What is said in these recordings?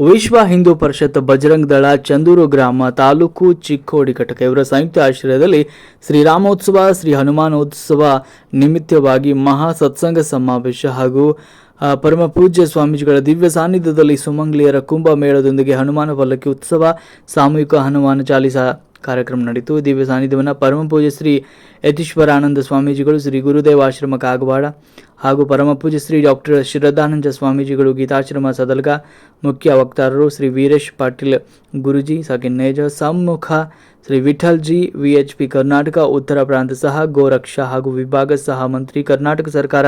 ವಿಶ್ವ ಹಿಂದೂ ಪರಿಷತ್ ಬಜರಂಗ್ ದಳ ಚಂದೂರು ಗ್ರಾಮ ತಾಲೂಕು ಚಿಕ್ಕೋಡಿ ಘಟಕ ಇವರ ಸಂಯುಕ್ತ ಆಶ್ರಯದಲ್ಲಿ ಶ್ರೀರಾಮೋತ್ಸವ ಶ್ರೀ ಹನುಮಾನೋತ್ಸವ ನಿಮಿತ್ತವಾಗಿ ಮಹಾ ಸತ್ಸಂಗ ಸಮಾವೇಶ ಹಾಗೂ ಪರಮ ಪೂಜ್ಯ ಸ್ವಾಮೀಜಿಗಳ ದಿವ್ಯ ಸಾನ್ನಿಧ್ಯದಲ್ಲಿ ಸುಮಂಗ್ಲಿಯರ ಕುಂಭ ಮೇಳದೊಂದಿಗೆ ಹನುಮಾನ ಪಲ್ಲಕ್ಕಿ ಉತ್ಸವ, ಸಾಮೂಹಿಕ ಹನುಮಾನ ಚಾಲಿಸ ಕಾರ್ಯಕ್ರಮ ನಡೆಯಿತು. ದಿವ್ಯ ಸಾನ್ನಿಧ್ಯವನ್ನು ಪರಮ ಪೂಜ್ಯ ಶ್ರೀ ಯತೀಶ್ವರಾನಂದ ಸ್ವಾಮೀಜಿಗಳು, ಶ್ರೀ ಗುರುದೇವ ಆಶ್ರಮ ಕಾಗವಾಡ ಹಾಗೂ ಪರಮ ಪೂಜ್ಯ ಶ್ರೀ ಡಾಕ್ಟರ್ ಶ್ರದ್ಧಾನಂದ ಸ್ವಾಮೀಜಿಗಳು, ಗೀತಾಶ್ರಮ ಸದಲ್ಗ, ಮುಖ್ಯ ವಕ್ತಾರರು ಶ್ರೀ ವೀರೇಶ್ ಪಾಟೀಲ್ ಗುರುಜಿ ಸಕಿನ್ನೇಜ ಸಮ್ಮುಖ ಶ್ರೀ ವಿಠಲ್ ಜಿ ವಿಎಚ್ಪಿ ಕರ್ನಾಟಕ, ಉತ್ತರ ಪ್ರಾಂತ ಸಹ, ಗೋರಕ್ಷಾ ಹಾಗೂ ವಿಭಾಗ ಸಹ ಮಂತ್ರಿ, ಕರ್ನಾಟಕ ಸರ್ಕಾರ,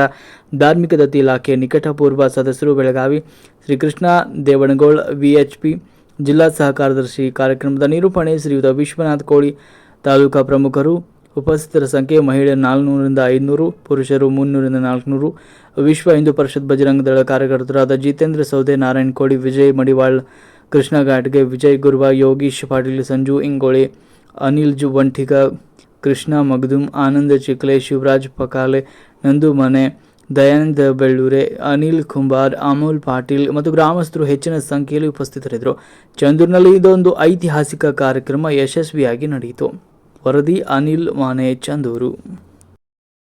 ಧಾರ್ಮಿಕ ದತ್ತಿ ಇಲಾಖೆ, ನಿಕಟಪೂರ್ವ ಸದಸ್ಯರು, ಬೆಳಗಾವಿ ಶ್ರೀ ಕೃಷ್ಣ ದೇವಣಗೋಳ್ ವಿಎಚ್ಪಿ ಜಿಲ್ಲಾ ಸಹ ಕಾರ್ಯದರ್ಶಿ ಕಾರ್ಯಕ್ರಮದ ನಿರೂಪಣೆ ಶ್ರೀಯುತ ವಿಶ್ವನಾಥ್ ಕೋಳಿ ತಾಲೂಕಾ ಪ್ರಮುಖರು. ಉಪಸ್ಥಿತರ ಸಂಖ್ಯೆ ಮಹಿಳೆಯರು ನಾಲ್ನೂರರಿಂದ ಐದುನೂರು ಪುರುಷರು ಮುನ್ನೂರಿಂದ ನಾಲ್ಕುನೂರು. ವಿಶ್ವ ಹಿಂದೂ ಪರಿಷತ್ ಬಜರಂಗ ದಳ ಕಾರ್ಯಕರ್ತರಾದ ಜಿತೇಂದ್ರ ಸೌದೆ, ನಾರಾಯಣ್ ಕೋಳಿ, ವಿಜಯ್ ಮಡಿವಾಳ್, ಕೃಷ್ಣ ಘಾಟ್ಗೆ ವಿಜಯ್ ಗುರುವ ಯೋಗೀಶ್ ಪಾಟೀಲ್, ಸಂಜು ಇಂಗೋಳೆ, ಅನಿಲ್ ಜು ವಂಠಿಗ ಕೃಷ್ಣ ಮಗದುಮ್, ಆನಂದ ಚಿಕ್ಲೆ ಶಿವರಾಜ್ ಪಕಾಲೆ, ನಂದು ಮನೆ. ದಯಾನಂದ ಬೆಳ್ಳೂರೆ, ಅನಿಲ್ ಕುಂಬಾರ್, ಅಮೋಲ್ ಪಾಟೀಲ್ ಮತ್ತು ಗ್ರಾಮಸ್ಥರು ಹೆಚ್ಚಿನ ಸಂಖ್ಯೆಯಲ್ಲಿ ಉಪಸ್ಥಿತರಿದ್ದರು. ಚಂದೂರಿನಲ್ಲಿ ಇದೊಂದು ಐತಿಹಾಸಿಕ ಕಾರ್ಯಕ್ರಮ ಯಶಸ್ವಿಯಾಗಿ ನಡೆಯಿತು. ವರದಿ ಅನಿಲ್ ಮಾನೆ ಚಂದೂರು.